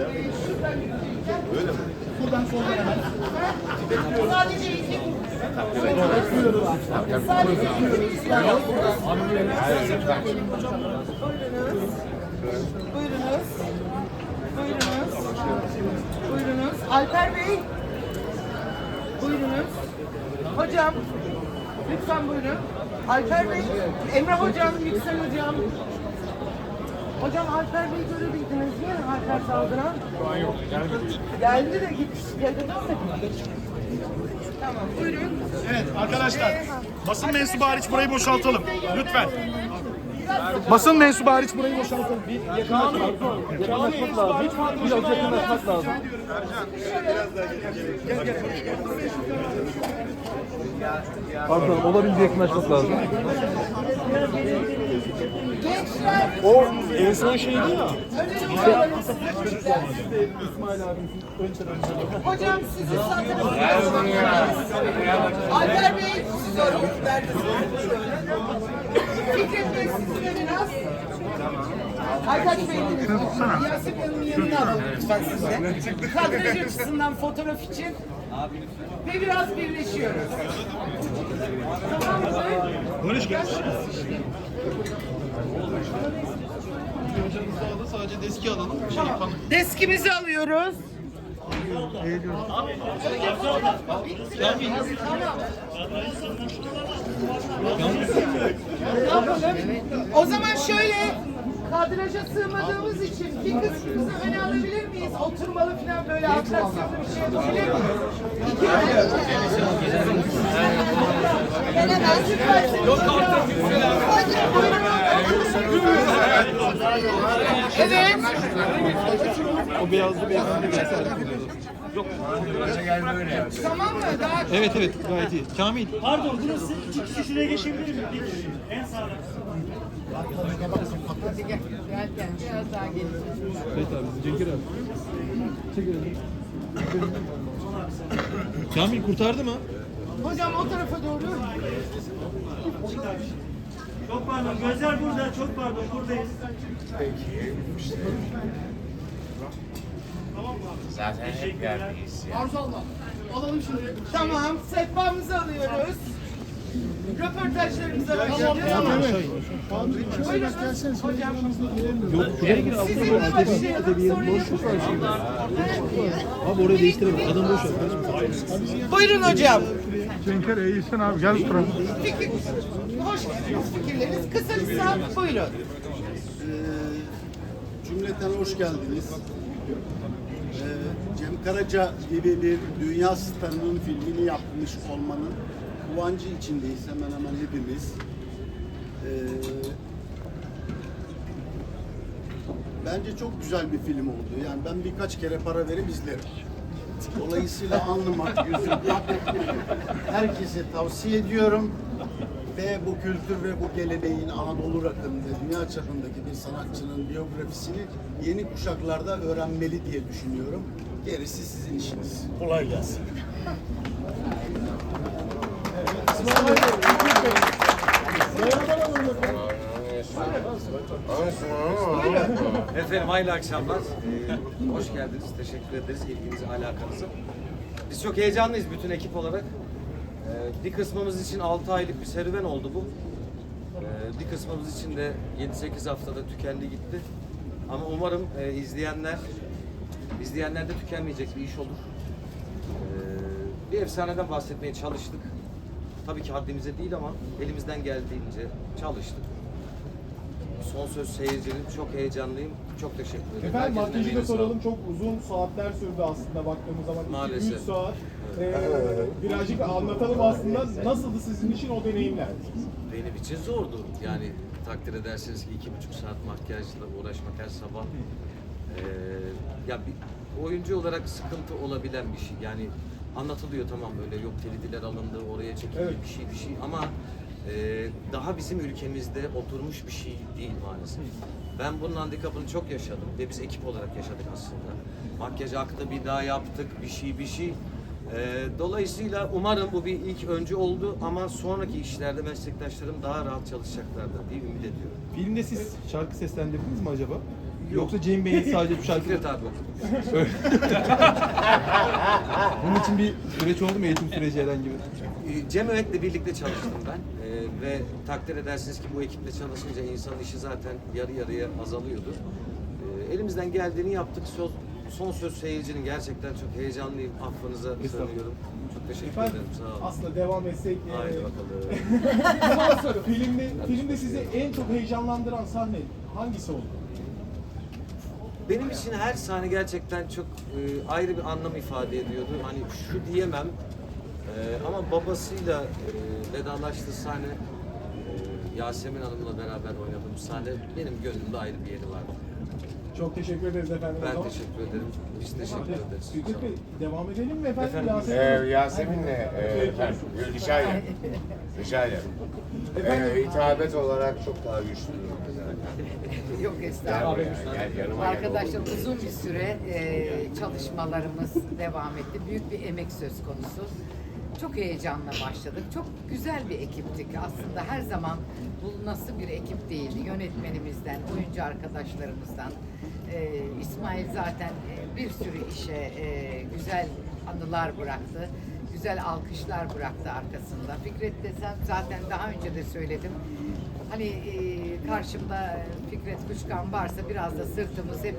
Öyle mi? Buradan sonra hemen. Sadece. Buyurunuz. Buyurunuz. Alper Bey. Buyurunuz. Hocam. Lütfen buyurun. Alper Bey. Emre Hocam, Yüksel Hocam. Hocam Alper Bey görebildiniz Alper saldıran. Şu an yok. Geldi. Geldi de gitmiş. Dönmedi. Tamam buyurun. Evet arkadaşlar basın mensubu hariç burayı boşaltalım. Lütfen. Basın mensubu hariç burayı boşaltalım. Yakınlaşmak lazım. Biraz yakınlaşmak lazım. Pardon, olabildiğince yakınlaşmak lazım. O en son şeydi ya. Hocam sizi satın Alper Bey size Fikret Bey sizi de biraz. Aytaç Bey Yasemin Hanım'ın yanına alalım lütfen size. Kadraj açısından fotoğraf için. Ve biraz birleşiyoruz. Tamam mı? Barış gel. Sadece deski alalım. Şey yapalım. Deskimizi alıyoruz. Ne yapalım? O zaman şöyle kadraja sığmadığımız için bir kısmımızı öne alabilir miyiz? Oturmalı falan böyle atraksiyonlu bir şey yapabilir miyiz? İki. Yok artık. Evet. O beyazlı beyefendi geçer. Tamam mı? Daha Evet evet gayet iyi. Kamil. Pardon burası iki kişi şuraya geçebilir mi? Bir kişi. En sağda. Evet abi Cenkir abi. Çek elini. Kamil kurtardı mı? Hocam o tarafa doğru. Çok pardon. Gözler burada. Çok pardon. Buradayız. Zaten hep yerdeyiz ya. Alalım şimdi. Tamam, sehpamızı alıyoruz. Röportajlarımıza başlayacağız. Buyurun hocam. Yok şuraya gir abi. Sizinle başlayalım. Sonra Abi orayı değiştirelim. Adam boş ver. Buyurun hocam. Cenker iyisin abi gel şuraya. Fikir, hoş geldiniz fikirleriniz. Kısa kısa buyurun. Ee, Cümleten hoş geldiniz. Ee, Cem Karaca gibi bir dünya starının filmini yapmış olmanın kıvancı içindeyiz hemen hemen hepimiz. Ee, bence çok güzel bir film oldu. Yani ben birkaç kere para verip izlerim. Dolayısıyla anlamak, gözüm herkese tavsiye ediyorum. Ve bu kültür ve bu geleneğin Anadolu rakımında, dünya çapındaki bir sanatçının biyografisini yeni kuşaklarda öğrenmeli diye düşünüyorum. Gerisi sizin işiniz. Kolay gelsin. Efendim hayırlı akşamlar. Ee, hoş geldiniz. Teşekkür ederiz ilginizi, alakanızı. Biz çok heyecanlıyız bütün ekip olarak. Ee, bir kısmımız için 6 aylık bir serüven oldu bu. Ee, bir kısmımız için de 7-8 haftada tükendi gitti. Ama umarım e, izleyenler izleyenler de tükenmeyecek bir iş olur. Ee, bir efsaneden bahsetmeye çalıştık. Tabii ki haddimize değil ama elimizden geldiğince çalıştık. Son söz seyircinin çok heyecanlıyım. Çok teşekkür ederim. Efendim Herkesin makyajı da emeğine soralım. Çok uzun saatler sürdü aslında baktığımız zaman. Maalesef. 2-3 saat. Ee, birazcık anlatalım aslında. Nasıldı sizin için o deneyimler? Benim için zordu. Yani takdir edersiniz ki iki buçuk saat makyajla uğraşmak her sabah. Ee, ya bir oyuncu olarak sıkıntı olabilen bir şey. Yani anlatılıyor tamam böyle yok telediler alındı oraya çekildi Evet. bir şey bir şey ama e, daha bizim ülkemizde oturmuş bir şey değil maalesef. Ben bunun handikapını çok yaşadım ve biz ekip olarak yaşadık aslında. Makyaj aktı bir daha yaptık bir şey bir şey. Ee, dolayısıyla umarım bu bir ilk öncü oldu ama sonraki işlerde meslektaşlarım daha rahat çalışacaklardır diye ümit ediyorum. Filmde siz şarkı seslendirdiniz mi acaba? Yoksa Cem Bey'in sadece bu şarkı Fikret abi. bunun için bir süreç oldu mu eğitim süreci herhangi bir? Ee, Cem Öğet'le birlikte çalıştım ben Ee, ve takdir edersiniz ki bu ekiple çalışınca insan işi zaten yarı yarıya azalıyordu. Ee, elimizden geldiğini yaptık. Son, son söz seyircinin gerçekten çok heyecanlıyım. Affınıza sığınıyorum. Çok teşekkür Efendim ederim. Sağ olun. aslında devam etsek. e, Haydi bakalım. Sana soru. Filmde, filmde sizi en çok heyecanlandıran sahne hangisi oldu? Benim için her sahne gerçekten çok e, ayrı bir anlam ifade ediyordu. Hani şu diyemem e, ama babasıyla e, vedalaştığı sahne e, Yasemin Hanım'la beraber oynadığım sahne benim gönlümde ayrı bir yeri vardı. Çok teşekkür ederiz efendim. Ben teşekkür ederim. Biz teşekkür ederiz. Fikret Bey devam edelim mi efendim? Efendim, Yasemin? Ee, Yasemin'le e, efendim, rica ederim. Rica ederim. Ee, hitabet olarak çok daha güçlü. Yok estağfurullah. Arkadaşlar uzun bir süre e, çalışmalarımız devam etti. Büyük bir emek söz konusu. Çok heyecanla başladık. Çok güzel bir ekiptik. Aslında her zaman bu nasıl bir ekip değildi. Yönetmenimizden, oyuncu arkadaşlarımızdan. E, İsmail zaten e, bir sürü işe e, güzel anılar bıraktı. Güzel alkışlar bıraktı arkasında. Fikret desem zaten daha önce de söyledim. Hani e, karşımda Fikret Kuşkan varsa biraz da sırtımız hep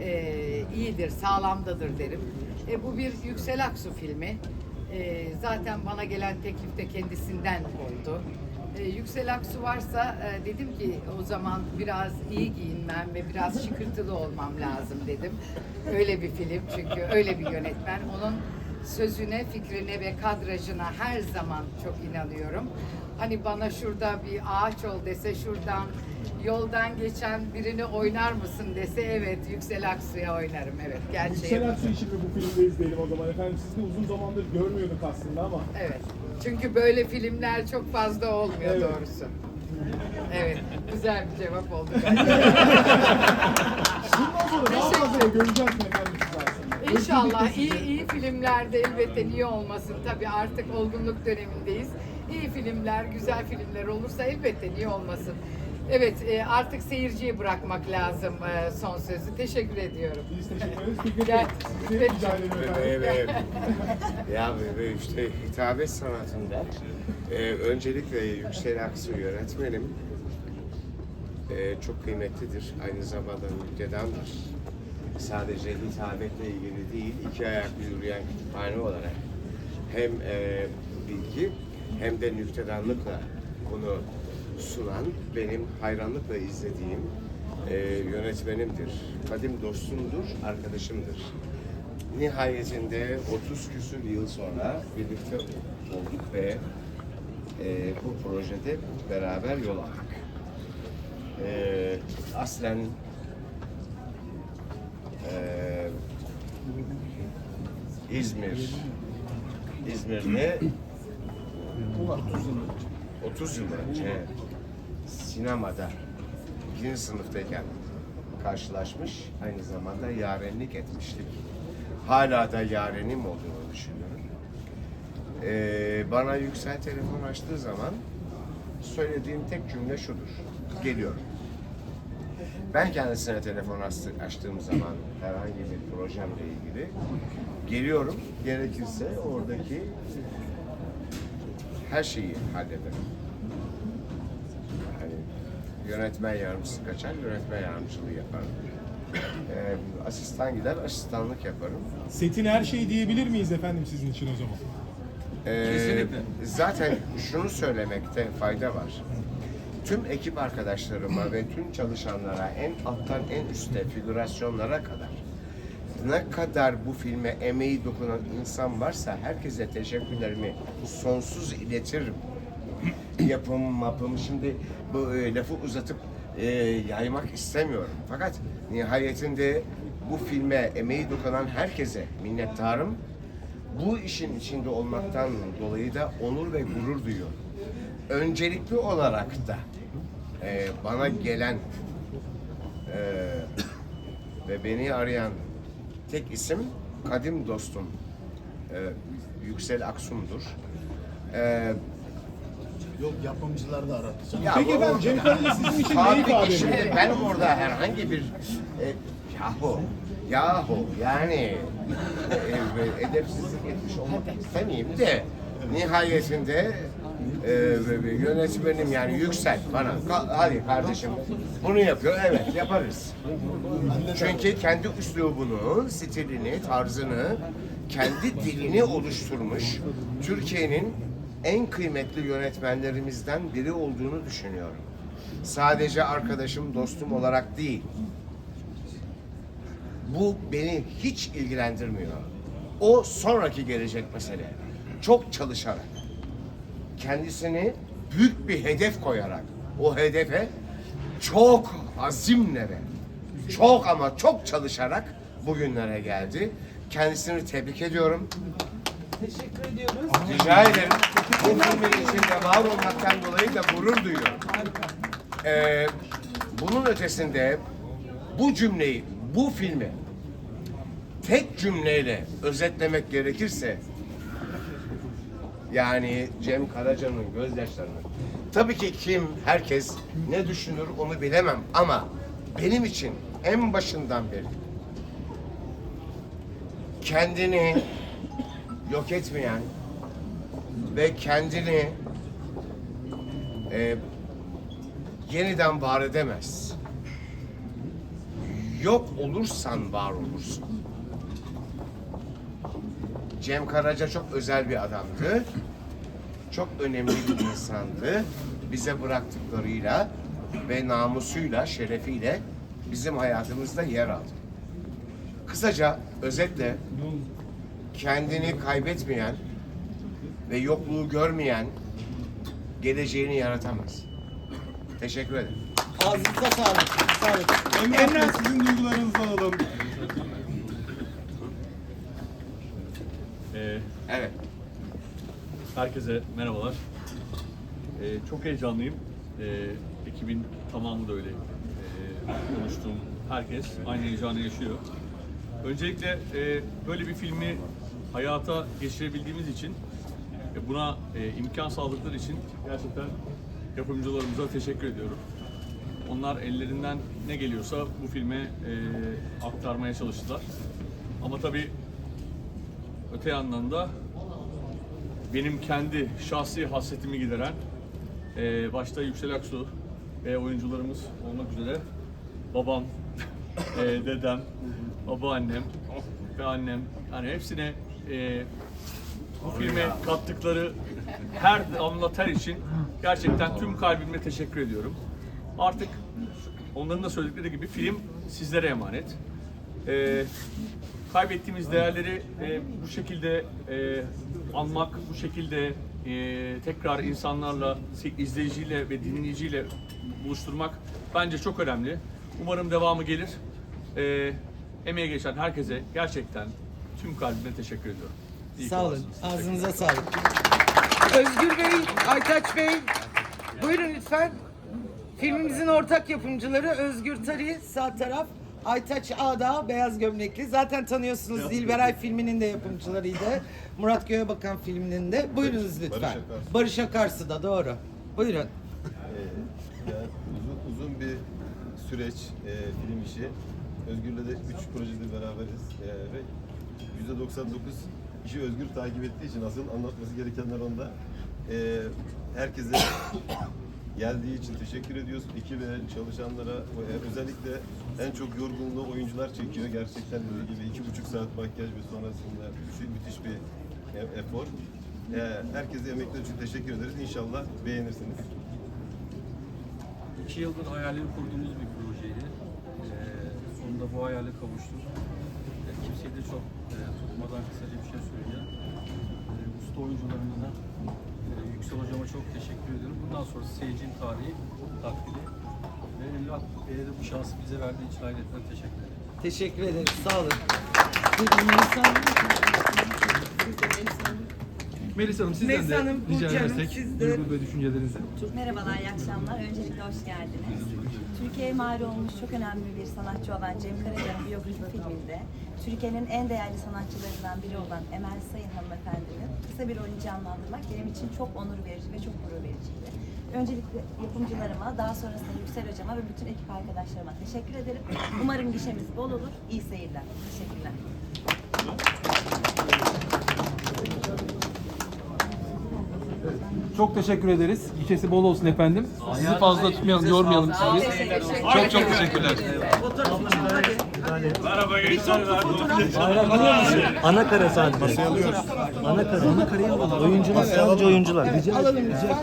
e, iyidir, sağlamdadır derim. E, bu bir Yüksel Aksu filmi. E, zaten bana gelen teklif de kendisinden oldu. E, Yüksel Aksu varsa e, dedim ki o zaman biraz iyi giyinmem ve biraz şıkırtılı olmam lazım dedim. Öyle bir film çünkü öyle bir yönetmen. Onun sözüne, fikrine ve kadrajına her zaman çok inanıyorum. Hani bana şurada bir ağaç ol dese şuradan yoldan geçen birini oynar mısın dese evet Yüksel Aksu'ya oynarım evet gerçeği. Yüksel Aksu için mi bu filmde izleyelim o zaman efendim? Sizi de uzun zamandır görmüyorduk aslında ama. Evet. Çünkü böyle filmler çok fazla olmuyor Evet. doğrusu. Evet, güzel bir cevap oldu. Bundan sonra daha fazla göreceğiz mi efendim sizi aslında? İnşallah iyi iyi filmlerde elbette niye olmasın tabii artık olgunluk dönemindeyiz. İyi filmler, güzel filmler olursa elbette niye olmasın. Evet e, artık seyirciye bırakmak lazım e, son sözü. Teşekkür ediyorum. Biz teşekkür ederiz. Gel. Ve, ve, ya işte hitabet sanatında e, öncelikle Yüksel Aksu yönetmenim e, çok kıymetlidir. Aynı zamanda mülkedandır. Sadece hitabetle ilgili değil, iki ayaklı yürüyen kütüphane olarak hem e, bilgi hem de nüktedanlıkla bunu sunan benim hayranlıkla izlediğim e, yönetmenimdir. Kadim dostumdur, arkadaşımdır. Nihayetinde 30 küsur yıl sonra birlikte olduk ve e, bu projede beraber yol aldık. E, aslen e, İzmir İzmir'de 30 yıl önce sinemada ikinci sınıftayken karşılaşmış, aynı zamanda yarenlik etmiştik. Hala da yarenim olduğunu düşünüyorum. Ee, bana Yüksel telefon açtığı zaman söylediğim tek cümle şudur. Geliyorum. Ben kendisine telefon açtı- açtığım zaman herhangi bir projemle ilgili geliyorum. Gerekirse oradaki her şeyi hallederim. Hani yönetmen yardımcısı kaçar, yönetmen yardımcılığı yaparım. Ee, asistan gider, asistanlık yaparım. Setin her şeyi diyebilir miyiz efendim sizin için o zaman? Ee, Kesinlikle. Zaten şunu söylemekte fayda var. Tüm ekip arkadaşlarıma ve tüm çalışanlara en alttan en üste figürasyonlara kadar ne kadar bu filme emeği dokunan insan varsa herkese teşekkürlerimi sonsuz iletirim. Yapım, mapım şimdi bu e, lafı uzatıp e, yaymak istemiyorum. Fakat nihayetinde bu filme emeği dokunan herkese minnettarım. Bu işin içinde olmaktan dolayı da onur ve gurur duyuyorum. Öncelikli olarak da e, bana gelen e, ve beni arayan tek isim kadim dostum e, Yüksel Aksum'dur. E, Yok yapımcılar da aradı. Ya Peki bu- efendim Cem Karaca sizin için ki ifade şimdi ediyor? ben orada herhangi bir e, yahu yahu yani e, e, edepsizlik etmiş olmak istemeyeyim de nihayetinde e, yönetmenim yani yüksel bana hadi kardeşim bunu yapıyor evet yaparız. Çünkü kendi üslubunu, stilini, tarzını, kendi dilini oluşturmuş Türkiye'nin en kıymetli yönetmenlerimizden biri olduğunu düşünüyorum. Sadece arkadaşım, dostum olarak değil. Bu beni hiç ilgilendirmiyor. O sonraki gelecek mesele. Çok çalışarak, kendisini büyük bir hedef koyarak, o hedefe çok azimle ve çok ama çok çalışarak bugünlere geldi. Kendisini tebrik ediyorum. Teşekkür ediyoruz. Rica ederim. Bu filmin içinde var olmaktan dolayı da gurur duyuyorum. Ee, bunun ötesinde bu cümleyi, bu filmi tek cümleyle özetlemek gerekirse yani Cem Karaca'nın gözyaşlarını tabii ki kim, herkes ne düşünür onu bilemem ama benim için en başından beri kendini yok etmeyen ve kendini e, yeniden var edemez. Yok olursan var olursun. Cem Karaca çok özel bir adamdı. Çok önemli bir insandı. Bize bıraktıklarıyla ve namusuyla, şerefiyle bizim hayatımızda yer aldı. Kısaca, özetle kendini kaybetmeyen ve yokluğu görmeyen geleceğini yaratamaz. Teşekkür ederim. Ağzınıza sağlık. Sağ olun. Emrah Bey sizin duygularınızı alalım. Ee, Evet. herkese merhabalar. Ee, çok heyecanlıyım. Ee, ekibin tamamı da öyle. Ee, konuştuğum herkes aynı heyecanı yaşıyor. Öncelikle e, böyle bir filmi hayata geçirebildiğimiz için ve buna e, imkan sağladıkları için gerçekten yapımcılarımıza teşekkür ediyorum. Onlar ellerinden ne geliyorsa bu filme e, aktarmaya çalıştılar. Ama tabii öte yandan da benim kendi şahsi hasretimi gideren eee, başta Yüksel Aksu ve oyuncularımız olmak üzere babam, eee, dedem, babaannem ve annem yani hepsine eee, bu filme kattıkları her damla ter için gerçekten tüm kalbimle teşekkür ediyorum. Artık onların da söyledikleri gibi film sizlere emanet. Ee, kaybettiğimiz değerleri e, bu şekilde e, anmak, bu şekilde e, tekrar insanlarla, izleyiciyle ve dinleyiciyle buluşturmak bence çok önemli. Umarım devamı gelir. E, emeğe geçen herkese gerçekten tüm kalbimle teşekkür ediyorum. İyi Sağ olun. Ağzınıza sağlık. Özgür Bey, Aytaç Bey. Buyurun lütfen. Filmimizin ortak yapımcıları Özgür Tari, sağ taraf. Aytaç Ağda, beyaz gömlekli. Zaten tanıyorsunuz Dilberay filminin de yapımcılarıydı. Murat Göğebakan filminin de. Buyurunuz lütfen. Barış Akarsu da doğru. Buyurun. Yani uzun, uzun bir süreç, e, film işi. Özgür'le de üç projede beraberiz e, ve yüzde 99 işi Özgür takip ettiği için asıl anlatması gerekenler onda. E, herkese geldiği için teşekkür ediyoruz. Ekibe, çalışanlara, e, özellikle en çok yorgunluğu oyuncular çekiyor. Gerçekten dediği gibi iki buçuk saat makyaj ve sonrasında müthiş, bir e, efor. E, herkese emekler için teşekkür ederiz. İnşallah beğenirsiniz. İki yıldır hayalini kurduğumuz bir projeydi. Ee, sonunda bu hayale kavuştuk. Ee, kimseyi de çok e, tutmadan kısaca bir şey söyleyeceğim. Ee, usta oyuncularımıza, e, Yüksel Hocama çok teşekkür ediyorum. Bundan sonra seyircinin tarihi, takdiri ve Emrah Bey'e de bu şansı bize verdiği için ayrıca teşekkür ederim. Teşekkür ederiz. Sağ olun. Melisa Hanım. Melisa Hanım sizden Melisa de Hanım, rica Burcu Hanım, edersek siz de- duygu ve düşüncelerinizi. Merhabalar, iyi akşamlar. Öncelikle hoş geldiniz. Türkiye'ye mal olmuş çok önemli bir sanatçı olan Cem Karaca'nın biyografi filminde Türkiye'nin en değerli sanatçılarından biri olan Emel Sayın hanımefendinin kısa bir rolünü canlandırmak benim için çok onur verici ve çok gurur vericiydi. Öncelikle yapımcılarıma, daha sonrasında Yüksel Hocama ve bütün ekip arkadaşlarıma teşekkür ederim. Umarım gişemiz bol olur. İyi seyirler. Teşekkürler. Çok teşekkür ederiz. Gişesi bol olsun efendim. Sizi fazla tutmayalım, yormayalım sizi. Çok çok teşekkürler. Ana kare sadece. Ana kare. Ana kare. Oyuncular sadece oyuncular. Alalım lütfen.